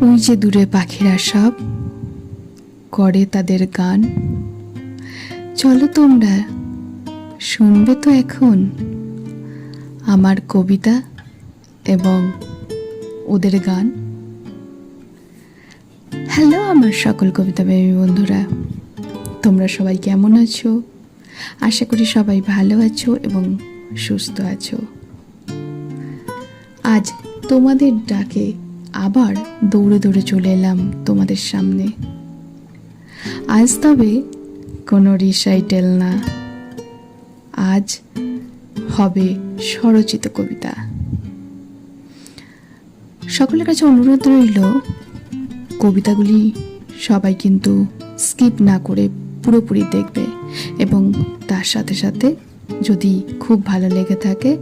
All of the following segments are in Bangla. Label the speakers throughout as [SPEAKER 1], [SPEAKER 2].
[SPEAKER 1] ওই যে দূরে পাখিরা সব করে তাদের গান। চলো তোমরা, শুনবে তো এখন আমার কবিতা এবং ওদের গান। হ্যালো আমার সকল কবিতা প্রেমী বন্ধুরা, তোমরা সবাই কেমন আছো? আশা করি সবাই ভালো আছো এবং সুস্থ আছো। আজ তোমাদের ডাকে আবার দৌড়ে দৌড়ে চলে এলাম তোমাদের সামনে। আজ তবে কোনো রিসাইটেল না। আজ হবে স্বরচিত কবিতা। সকলের কাছে অনুরোধ রইল, কবিতাগুলি সবাই কিন্তু স্কিপ না করে পুরোপুরি দেখবে এবং তার সাথে সাথে যদি খুব ভালো লেগে থাকে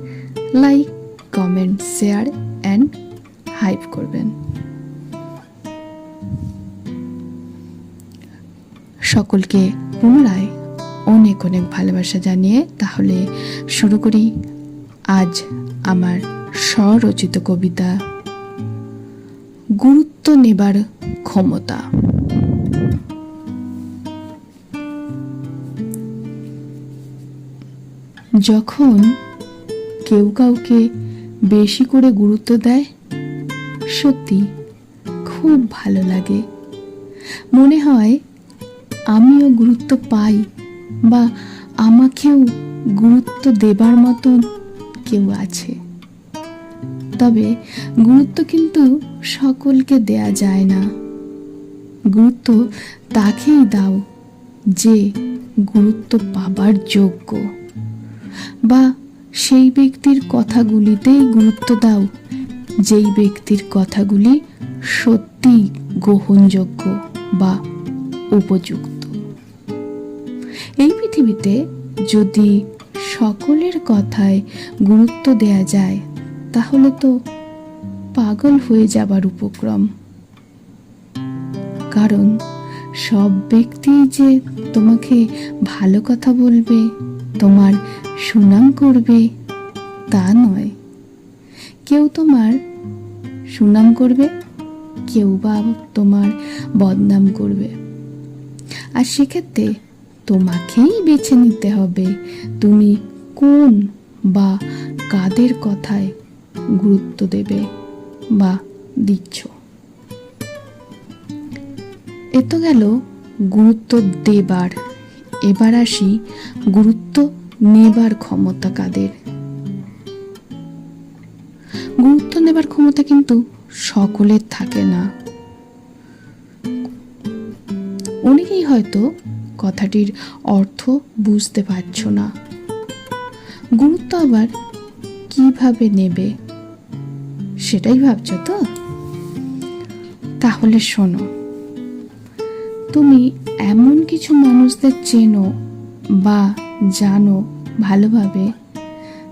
[SPEAKER 1] like comment share and hype করবেন। সকলকে পুনরায় অনেক অনেক ভালোবাসা জানিয়ে তাহলে শুরু করি আজ আমার স্বরচিত কবিতা। গুরুত্ব নেবার ক্ষমতা। যখন কেউ কাউকে বেশি করে গুরুত্ব দেয় সত্যি খুব ভালো লাগে। মনে হয় আমিও গুরুত্ব পাই বা আমাকেও গুরুত্ব দেবার মতন কেউ আছে। তবে গুরুত্ব কিন্তু সকলকে দেয়া যায় না। গুরুত্ব তাকেই দাও যে গুরুত্ব পাবার যোগ্য। বা সেই ব্যক্তির কথাগুলিতেই গুরুত্ব দাও যেই ব্যক্তির কথাগুলি সত্যি গ্রহণযোগ্য বা উপযুক্ত। এই পৃথিবীতে যদি সকলের কথায় গুরুত্ব দেয়া যায়, তাহলে তো পাগল হয়ে যাবার উপক্রম। কারণ সব ব্যক্তি যে তোমাকে ভালো কথা বলবে, তোমার সুনাম করবে, তা নয়। কেউ তোমার সুনাম করবে, কেউ বা তোমার বদনাম করবে। আর সেক্ষেত্রে তোমাকেই বেছে নিতে হবে তুমি কোন বা কাদের কথায় গুরুত্ব দেবে বা দিচ্ছ। এ তো গেল গুরুত্ব দেবার। এবার আসি গুরুত্ব নেবার ক্ষমতা কাদের? গুরুত্ব নেবার ক্ষমতা কিন্তু সকলের থাকে না। অনেকেই হয়তো কথাটির অর্থ বুঝতে পারছ না। গুরুত্ব আবার কীভাবে নেবে, সেটাই ভাবছ তো? তাহলে শোনো, তুমি এমন কিছু মানুষদের চেনো বা জানো ভালোভাবে,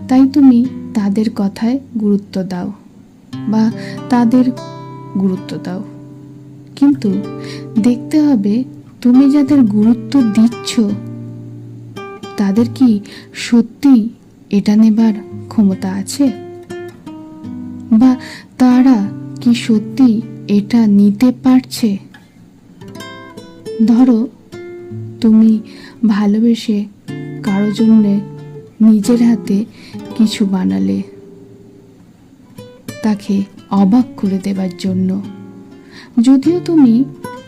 [SPEAKER 1] তাই তুমি তাদের কথায় গুরুত্ব দাও বা তাদের গুরুত্ব দাও। কিন্তু দেখতে হবে তুমি যাদের গুরুত্ব দিচ্ছ, তাদের কি সত্যি এটা নেবার ক্ষমতা আছে? বা তারা কি সত্যি এটা নিতে পারছে? ধরো, তুমি ভালোবেসে কারও জন্যে নিজের হাতে কিছু বানালে তাকে অবাক করে দেবার জন্য। যদিও তুমি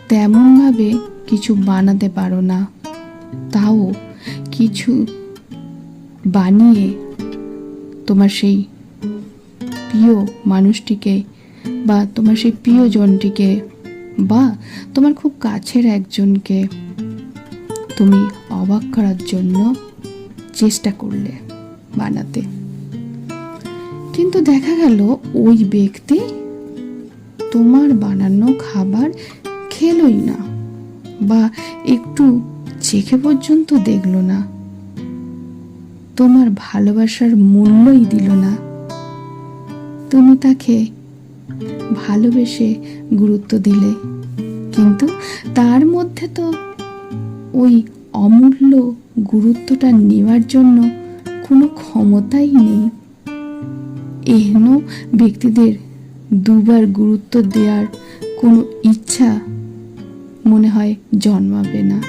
[SPEAKER 1] তেমনভাবে কিছু বানাতে পারো না, তাও কিছু বানিয়ে তোমার সেই প্রিয় মানুষটিকে বা তোমার সেই প্রিয়জনটিকে বা তোমার খুব কাছের একজনকে তুমি অবাক করার জন্য চেষ্টা করলে। বানাতে। কিন্তু দেখা গেল ওই ব্যক্তি তোমার বানানো খাবার খেলোই না বা একটু চেখে পর্যন্ত দেখল না। তোমার ভালোবাসার মূল্যই দিল না। তুমি তাকে ভালোবেসে গুরুত্ব দিলে। কিন্তু তার মধ্যে তো ওই অমূল্য গুরুত্বটা নেওয়ার জন্য কোনো ক্ষমতাই নেই। এহেন ব্যক্তিদের দুবার গুরুত্ব দেওয়ার কোনো ইচ্ছা মনে হয় জন্মাবে না।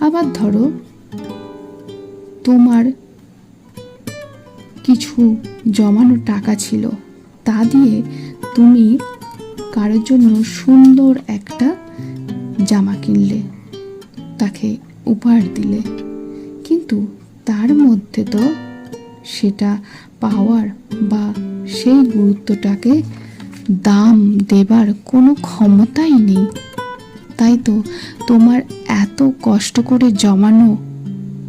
[SPEAKER 1] আবার ধরো, তোমার কিছু জমানো টাকা ছিল, তা দিয়ে তুমি কারোর জন্য সুন্দর একটা জামা কিনলে, তাকে উপহার দিলে। কিন্তু তার মধ্যে তো সেটা পাওয়ার বা সেই গুরুত্বটাকে দাম দেবার কোনো ক্ষমতাই নেই। তাই তো তোমার এত কষ্ট করে জমানো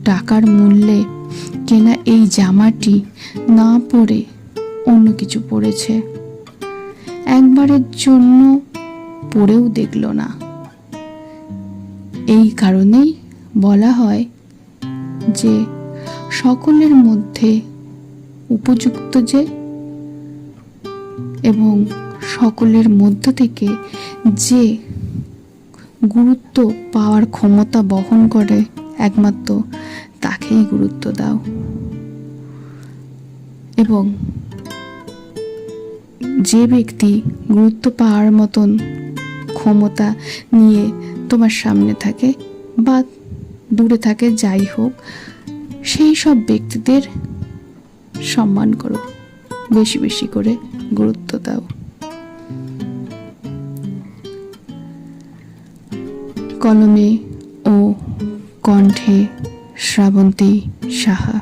[SPEAKER 1] টাকার মূল্যে কেনা এই জামাটি না পরে অন্য কিছু পরেছে। একবারের জন্য পরেও দেখল না। এই কারণেই বলা হয় যে সকলের মধ্যে উপযুক্ত যে এবং সকলের মধ্য থেকে যে গুরুত্ব পাওয়ার ক্ষমতা বহন করে একমাত্র তাকেই গুরুত্ব দাও। এবং যে ব্যক্তি গুরুত্ব পাওয়ার মতন ক্ষমতা নিয়ে তোমার সামনে থাকে বা দূরে থাকে, যাই হোক সেই সব ব্যক্তিদের সম্মান করো। বেশি বেশি করে গুরুত্ব দাও। কলমে ও কণ্ঠে শ্রাবন্তী সাহা।